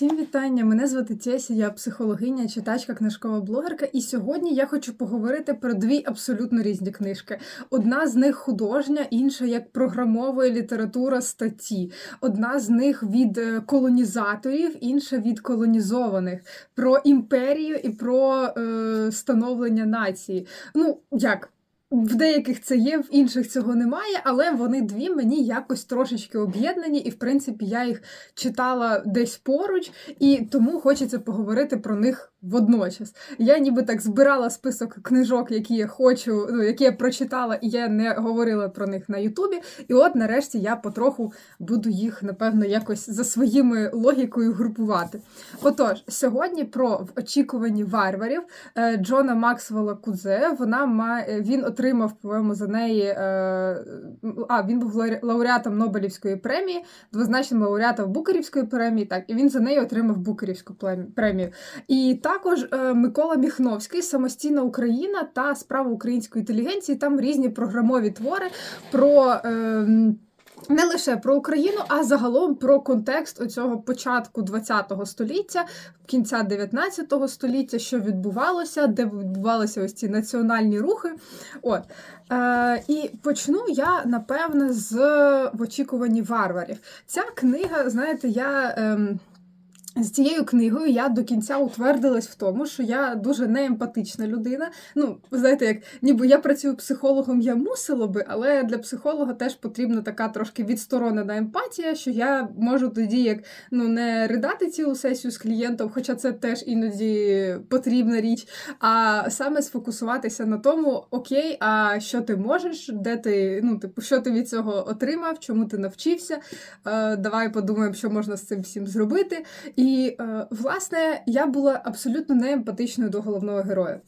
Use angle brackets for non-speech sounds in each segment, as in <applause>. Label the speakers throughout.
Speaker 1: Всім вітання! Мене звати Тєся, я психологиня, читачка, книжкова блогерка. І сьогодні я хочу поговорити про дві абсолютно різні книжки. Одна з них художня, інша як програмової література статті. Одна з них від е, колонізаторів, інша від колонізованих. Про імперію і про е, становлення нації. Ну, як? В деяких це є, в інших цього немає, але вони дві мені якось трошечки об'єднані, і в принципі я їх читала десь поруч, і тому хочеться поговорити про них водночас. Я ніби так збирала список книжок, які я хочу, ну які я прочитала, і я не говорила про них на Ютубі. І от нарешті я потроху буду їх, напевно, якось за своїми логікою групувати. Отож, сьогодні про в очікуванні варварів е, Джона Максвелла Кудзе. Вона має він отримав, по-моєму, за неї. е, А, він був лауреатом Нобелівської премії, двозначним лауреатом Букерівської премії. Так, і він за неї отримав Букерівську премію. І також е, Микола Міхновський, Самостійна Україна та справа української інтелігенції. Там різні програмові твори про. Е, не лише про Україну, а загалом про контекст оцього початку ХХ століття, кінця 19 століття, що відбувалося, де відбувалися ось ці національні рухи. От. Е, і почну я, напевне, з в очікуванні варварів. Ця книга, знаєте, я. Ем, з цією книгою я до кінця утвердилась в тому, що я дуже неемпатична людина. Ну, знаєте, як ніби я працюю психологом, я мусила би, але для психолога теж потрібна така трошки відсторонена емпатія, що я можу тоді як ну не ридати цілу сесію з клієнтом, хоча це теж іноді потрібна річ, а саме сфокусуватися на тому, окей, а що ти можеш, де ти, ну, типу, що ти від цього отримав, чому ти навчився. Е, давай подумаємо, що можна з цим всім зробити. І, е, власне, я була абсолютно неемпатичною до головного героя.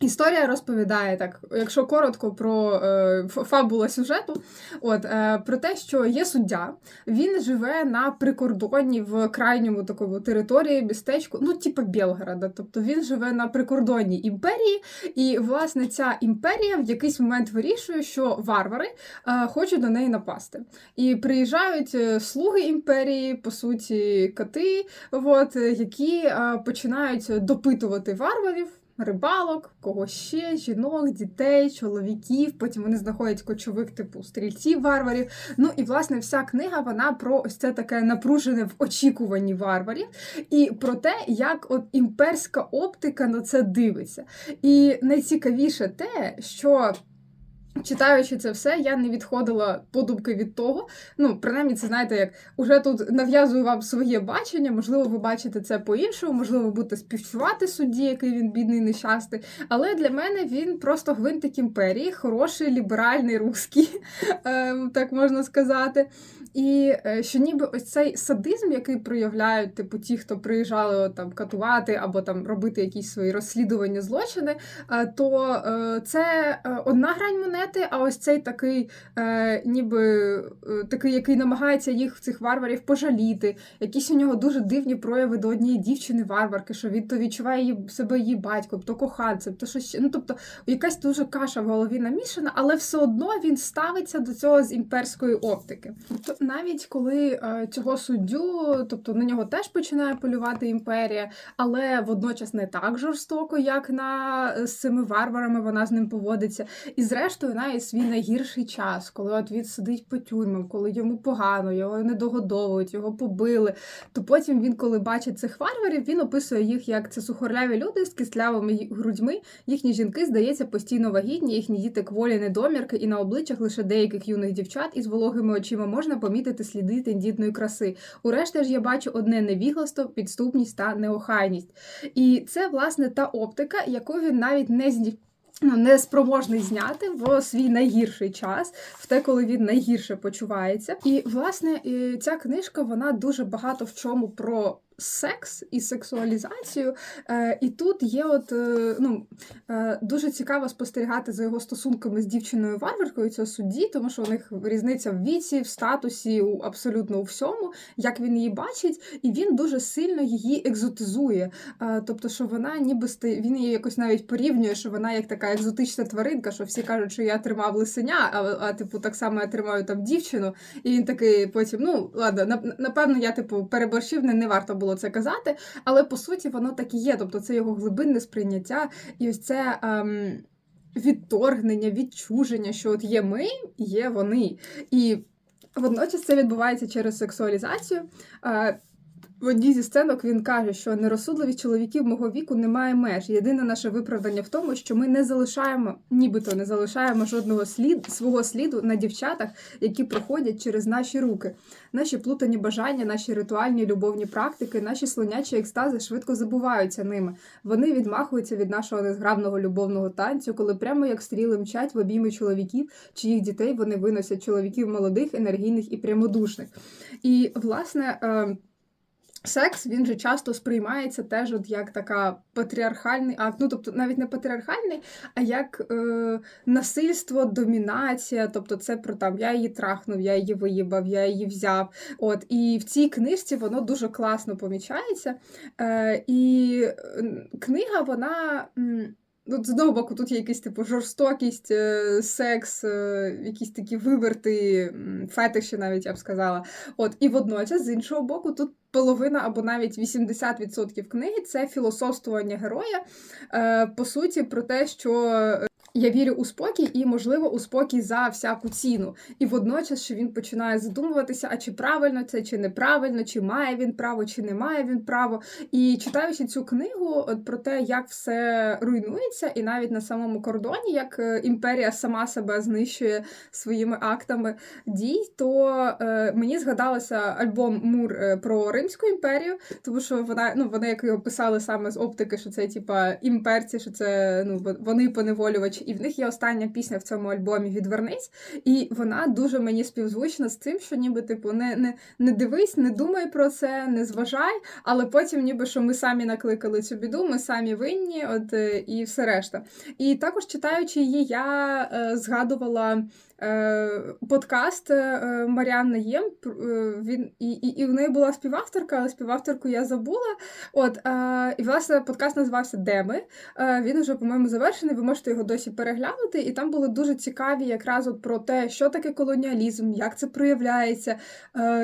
Speaker 1: Історія розповідає так, якщо коротко про е, фабула сюжету, от е, про те, що є суддя, він живе на прикордонні в крайньому такому території, містечку, ну типу Білгорода. Тобто він живе на прикордонній імперії, і власне ця імперія в якийсь момент вирішує, що варвари е, хочуть до неї напасти. І приїжджають е, слуги імперії, по суті, коти, от, які е, починають допитувати варварів. Рибалок, кого ще, жінок, дітей, чоловіків. Потім вони знаходять кочових типу стрільців варварів. Ну і власне вся книга вона про ось це таке напружене в очікуванні варварів, і про те, як от імперська оптика на це дивиться. І найцікавіше те, що. Читаючи це все, я не відходила подумки від того. Ну, принаймні, це знаєте, як уже тут нав'язую вам своє бачення. Можливо, ви бачите це по-іншому, можливо, будете співчувати судді, який він бідний, нещастий. Але для мене він просто гвинтик імперії, хороший ліберальний русський, <laughs> ем, так можна сказати. І е, що ніби ось цей садизм, який проявляють, типу, ті, хто приїжджали там катувати або там робити якісь свої розслідування злочини, е, то е, це одна грань монети, а ось цей такий, ніби такий, який намагається їх цих варварів пожаліти. Якісь у нього дуже дивні прояви до однієї дівчини-варварки, що він то відчуває її, себе її батьком, то коханцем, то що ще. Ну, тобто, якась дуже каша в голові намішана, але все одно він ставиться до цього з імперської оптики. Навіть коли е, цього суддю, тобто на нього теж починає полювати імперія, але водночас не так жорстоко, як на з цими варварами вона з ним поводиться. І зрештою, навіть свій найгірший час, коли от він сидить по тюрмам, коли йому погано, його не догодовують, його побили. То потім він, коли бачить цих варварів, він описує їх як це сухорляві люди з кислявими грудьми. Їхні жінки, здається, постійно вагітні, їхні діти кволі недомірки, і на обличчях лише деяких юних дівчат із вологими очима можна помітити сліди тендітної краси. Урешті ж я бачу одне невігластво, підступність та неохайність. І це, власне, та оптика, яку він навіть не зні... Ну, не спроможний зняти в свій найгірший час, в те, коли він найгірше почувається. І власне ця книжка вона дуже багато в чому про секс і сексуалізацію. Е, і тут є, от е, ну е, дуже цікаво спостерігати за його стосунками з дівчиною варваркою цього судді, тому що у них різниця в віці, в статусі, у абсолютно у всьому, як він її бачить, і він дуже сильно її екзотизує. Тобто, що вона ніби він її якось навіть порівнює, що вона як така екзотична тваринка, що всі кажуть, що я тримав лисеня, а, а типу так само я тримаю там дівчину. І він такий потім, ну ладно, напевно, я типу переборщив, не, не варто було було це казати, але по суті воно так і є. Тобто це його глибинне сприйняття, і ось це. Ем, Відторгнення, відчуження, що от є ми, є вони. І водночас це відбувається через сексуалізацію. Е, в одній зі сценок він каже, що нерозсудливість чоловіків мого віку не має меж. Єдине наше виправдання в тому, що ми не залишаємо, нібито не залишаємо жодного слід свого сліду на дівчатах, які проходять через наші руки. Наші плутані бажання, наші ритуальні любовні практики, наші слонячі екстази швидко забуваються ними. Вони відмахуються від нашого незграбного любовного танцю, коли прямо як стріли мчать в обійми чоловіків, чиїх дітей вони виносять чоловіків молодих, енергійних і прямодушних. І власне. Секс він же часто сприймається теж от як така патріархальний акт. Ну тобто навіть не патріархальний, а як е, насильство, домінація. Тобто, це про там я її трахнув, я її виїбав, я її взяв. От і в цій книжці воно дуже класно помічається. Е, І книга, вона. Ну, з одного боку, тут є якийсь типу жорстокість, е, секс, е, якісь такі виверти, фетиші, навіть я б сказала. От, І водночас, з іншого боку, тут половина або навіть 80% книги це філософствування героя. Е, по суті, про те, що я вірю у спокій і, можливо, у спокій за всяку ціну. І водночас, що він починає задумуватися, а чи правильно це, чи неправильно, чи має він право, чи не має він право. І читаючи цю книгу от про те, як все руйнується, і навіть на самому кордоні, як е, імперія сама себе знищує своїми актами дій, то е, мені згадалося альбом Мур е, про Римську імперію, тому що вона ну вони як його писали саме з оптики, що це типа імперці, що це ну вони поневолювачі і в них є остання пісня в цьому альбомі Відвернись, і вона дуже мені співзвучна з тим, що ніби типу не не, не дивись, не думай про це, не зважай, але потім, ніби що ми самі накликали цю біду, ми самі винні, от е, і все решта. І також читаючи її, я е, згадувала. Е, подкаст е, Маріанна Єм. Е, він і, і, і в неї була співавторка, але співавторку я забула. От і власне подкаст називався Де ми. Він вже, по-моєму, завершений. Ви можете його досі переглянути. І там були дуже цікаві якраз от про те, що таке колоніалізм, як це проявляється,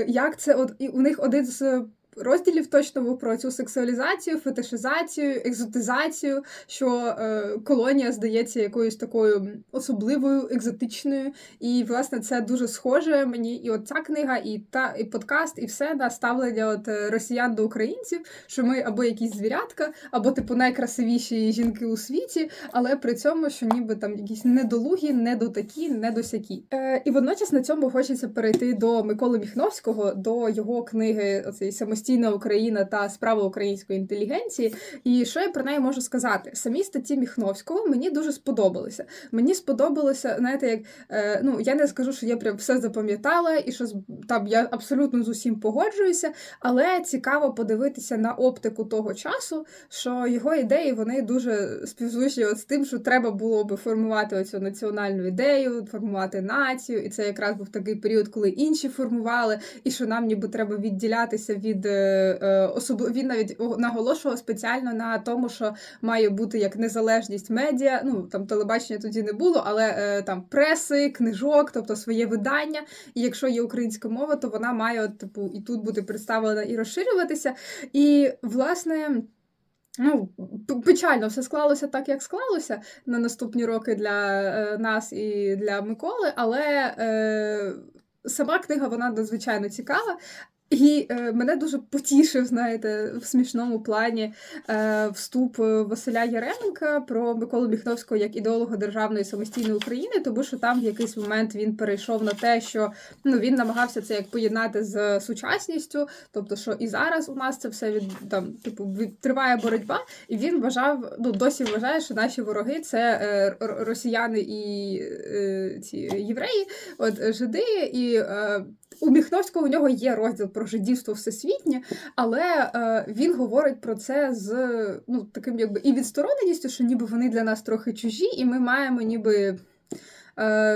Speaker 1: як це от і у них один з розділів точно про цю сексуалізацію, фетишизацію, екзотизацію, що е, колонія здається якоюсь такою особливою, екзотичною. І, власне, це дуже схоже мені. І от ця книга, і та і подкаст, і все на ставлення от е, росіян до українців, що ми або якісь звірятка, або типу найкрасивіші жінки у світі, але при цьому, що ніби там якісь недолугі, недотакі, недосякі. Е, І водночас на цьому хочеться перейти до Миколи Міхновського, до його книги оцей самостійний самостійна Україна та справа української інтелігенції. І що я про неї можу сказати? Самі статті Міхновського мені дуже сподобалися. Мені сподобалося, знаєте, як е, ну я не скажу, що я прям все запам'ятала, і що там я абсолютно з усім погоджуюся, але цікаво подивитися на оптику того часу, що його ідеї вони дуже співзвучні от з тим, що треба було би формувати оцю національну ідею, формувати націю, і це якраз був такий період, коли інші формували, і що нам ніби треба відділятися від особливо він навіть наголошував спеціально на тому, що має бути як незалежність медіа. Ну там телебачення тоді не було, але е, там преси, книжок, тобто своє видання. І якщо є українська мова, то вона має типу і тут бути представлена і розширюватися. І власне. Ну, печально все склалося так, як склалося на наступні роки для е, нас і для Миколи, але е, сама книга вона надзвичайно цікава. І е, мене дуже потішив, знаєте, в смішному плані е, вступ Василя Яременка про Миколу Міхновського як ідеолога державної самостійної України, тому що там в якийсь момент він перейшов на те, що ну він намагався це як поєднати з сучасністю, тобто, що і зараз у нас це все від там, типу, від, триває боротьба, і він вважав, ну досі вважає, що наші вороги це е, росіяни і е, ці євреї, от жиди і. Е, у Міхновського у нього є розділ про жидівство всесвітнє, але е, він говорить про це з ну, таким якби і відстороненістю, що ніби вони для нас трохи чужі, і ми маємо ніби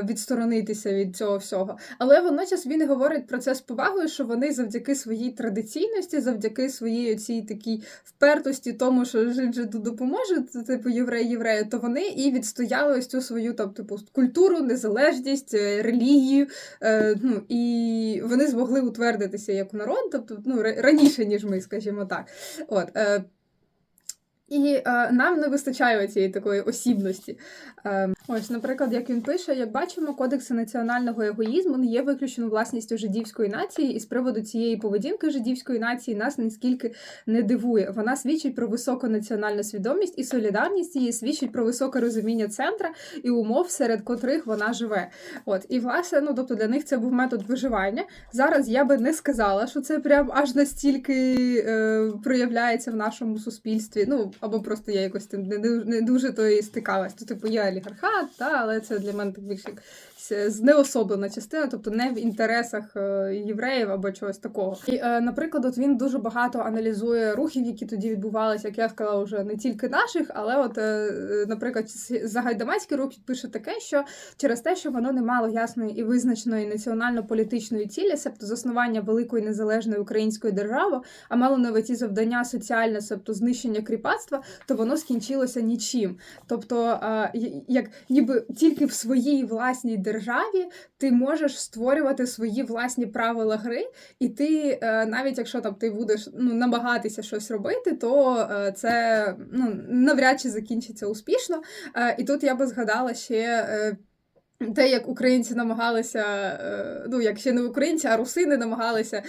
Speaker 1: відсторонитися від цього всього. Але водночас він говорить про це з повагою, що вони завдяки своїй традиційності, завдяки своїй цій такій впертості, тому що же допоможе, типу єврей єврею, то вони і відстояли ось цю свою там, типу, культуру, незалежність, е, релігію. Е, ну, І вони змогли утвердитися як народ, тобто ну, ра- раніше, ніж ми, скажімо так. От, е, і е, нам не вистачає цієї такої осібності. Е, ось, наприклад, як він пише, як бачимо, кодекси національного егоїзму не є виключно власністю жидівської нації, і з приводу цієї поведінки жидівської нації нас наскільки не дивує. Вона свідчить про високу національну свідомість і солідарність її свідчить про високе розуміння центра і умов, серед котрих вона живе. От і власне, ну тобто для них це був метод виживання. Зараз я би не сказала, що це прям аж настільки е, проявляється в нашому суспільстві. Ну або просто я якось тим не, ду- не дуже то і стикалась. То типу є олігархат, та але це для мене так більше як знеособлена частина, тобто не в інтересах е, євреїв або чогось такого. І, е, наприклад, от він дуже багато аналізує рухів, які тоді відбувалися, як я сказала, вже не тільки наших, але от, е, наприклад, Загайдамацький рух пише таке, що через те, що воно не мало ясної і визначеної національно-політичної цілі, себто заснування великої незалежної української держави, а мало на завдання соціальне, себто знищення кріпацтва, то воно скінчилося нічим. Тобто, як ніби тільки в своїй власній державі ти можеш створювати свої власні правила гри, і ти, е, навіть якщо там ти будеш ну, намагатися щось робити, то е, це ну, навряд чи закінчиться успішно. Е, І тут я би згадала ще. те, як українці намагалися, ну як ще не українці, а русини намагалися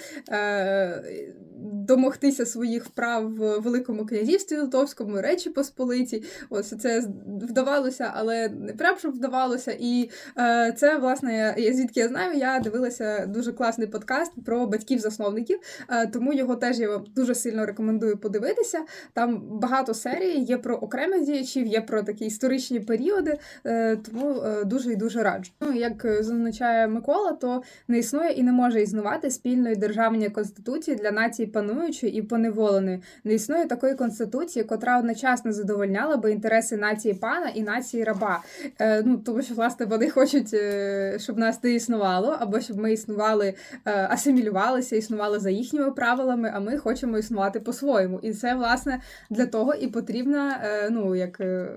Speaker 1: домогтися своїх прав в Великому князівстві Литовському, Речі Посполитій. Ось це вдавалося, але не прям щоб вдавалося. І е, це, власне, я, звідки я знаю, я дивилася дуже класний подкаст про батьків-засновників, е, тому його теж я вам дуже сильно рекомендую подивитися. Там багато серій є про окремих діячів, є про такі історичні періоди, е, тому е, дуже і дуже раджу. Ну, як зазначає Микола, то не існує і не може існувати спільної державної конституції для нації пануючої і поневоленої. Не існує такої конституції, котра одночасно задовольняла би інтереси нації пана і нації раба. Е, ну тому що власне вони хочуть, е, щоб нас не існувало, або щоб ми існували, е, асимілювалися, існували за їхніми правилами, а ми хочемо існувати по-своєму. І це власне для того і потрібна е, ну як е,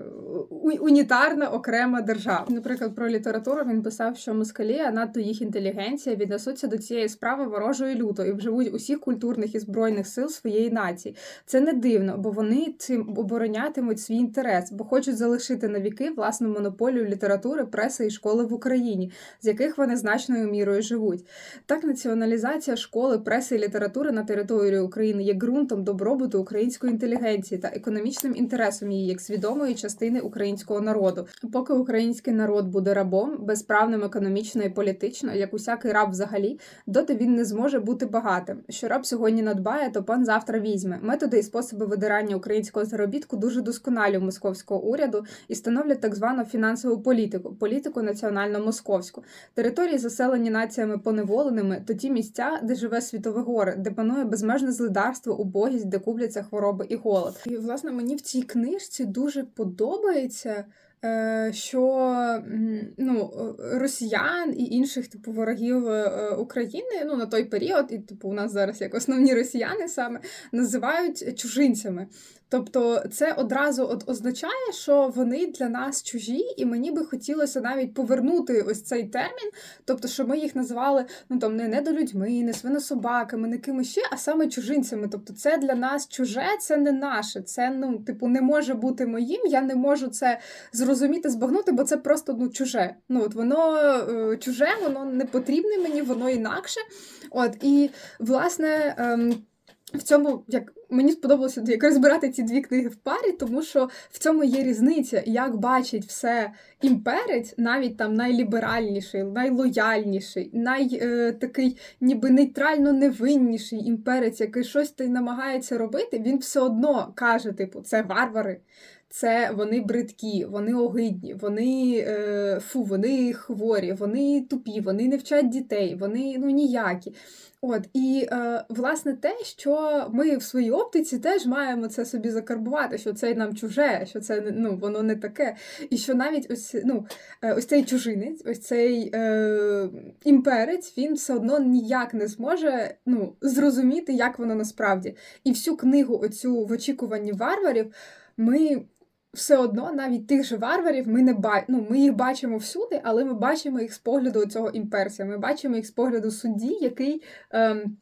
Speaker 1: унітарна окрема держава. Наприклад, про літературу він писав, що москалі, а надто їх інтелігенція віднесуться до цієї справи ворожо і люто і вживуть усіх культурних і збройних сил своєї нації. Це не дивно, бо вони цим оборонятимуть свій інтерес, бо хочуть залишити на віки власну монополію літератури, преси і школи в Україні, з яких вони значною мірою живуть. Так, націоналізація школи, преси і літератури на території України є ґрунтом добробуту української інтелігенції та економічним інтересом її як свідомої частини українського народу. Поки український народ буде рабом, безправним економічно і політично, як усякий раб взагалі, доти він не зможе бути багатим. Що раб сьогодні надбає, то пан завтра візьме. Методи і способи видирання українського заробітку дуже досконалі у московського уряду і становлять так звану фінансову політику, політику національно-московську. Території, заселені націями поневоленими, то ті місця, де живе світове горе, де панує безмежне злидарство, убогість, де купляться хвороби і голод. І власне мені в цій книжці дуже подобається. Е, Що ну, е, росіян і інших типу ворогів е, України ну на той період, і типу у нас зараз як основні росіяни саме називають чужинцями. Тобто це одразу от означає, що вони для нас чужі, і мені би хотілося навіть повернути ось цей термін, тобто, що ми їх називали ну там не недолюдьми, не свинособаками, не кимось ще, а саме чужинцями. Тобто, це для нас чуже, це не наше. Це ну, типу, не може бути моїм. Я не можу це зрозуміти, збагнути, бо це просто ну чуже. Ну от воно е, чуже, воно не потрібне мені, воно інакше. От і власне. Ем, в цьому як мені сподобалося як розбирати ці дві книги в парі, тому що в цьому є різниця, як бачить все імперець, навіть там найліберальніший, найлояльніший, най е, такий ніби нейтрально невинніший імперець, який щось та й намагається робити, він все одно каже: типу, це варвари. Це вони бридкі, вони огидні, вони е, фу, вони хворі, вони тупі, вони не вчать дітей, вони ну ніякі. От і е, власне те, що ми в своїй оптиці теж маємо це собі закарбувати, що це нам чуже, що це ну воно не таке. І що навіть ось ну е, ось цей чужинець, ось цей е, імперець, він все одно ніяк не зможе ну, зрозуміти, як воно насправді. І всю книгу, оцю в очікуванні варварів, ми все одно навіть тих же варварів ми не ба... ну, ми їх бачимо всюди, але ми бачимо їх з погляду цього імперсія. Ми бачимо їх з погляду судді, який. Ем,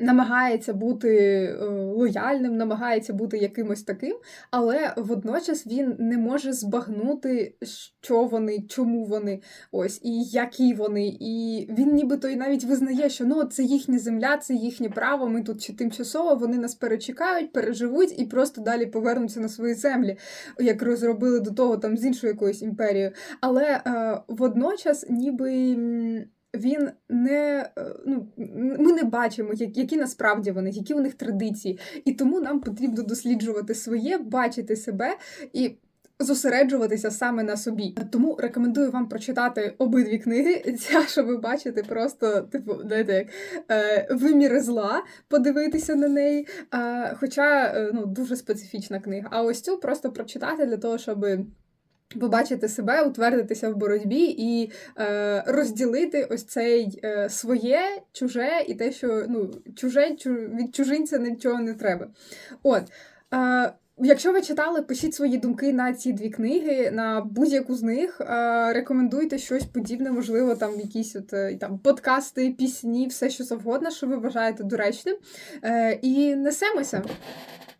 Speaker 1: Намагається бути е, лояльним, намагається бути якимось таким, але водночас він не може збагнути, що вони, чому вони, ось і які вони. І він нібито і навіть визнає, що ну це їхня земля, це їхнє право. Ми тут чи тимчасово вони нас перечекають, переживуть і просто далі повернуться на свої землі, як розробили до того там з іншою якоюсь імперією. Але е, водночас, ніби. Він не е, ну, ми не бачимо, які насправді вони, які у них традиції, і тому нам потрібно досліджувати своє, бачити себе і. Зосереджуватися саме на собі. Тому рекомендую вам прочитати обидві книги. <laughs> Ця, що ви бачите, просто типу, знаєте, як е, виміри зла, подивитися на неї. Е, хоча е, ну, дуже специфічна книга. А ось цю просто прочитати для того, щоб побачити себе, утвердитися в боротьбі і е, розділити ось цей е, своє, чуже і те, що ну, чуже чу, від чужинця нічого не треба. От. Е, Якщо ви читали, пишіть свої думки на ці дві книги, на будь-яку з них. Е, рекомендуйте щось подібне, можливо, там якісь от е, там подкасти, пісні, все що завгодно, що ви вважаєте доречним. Е, і несемося.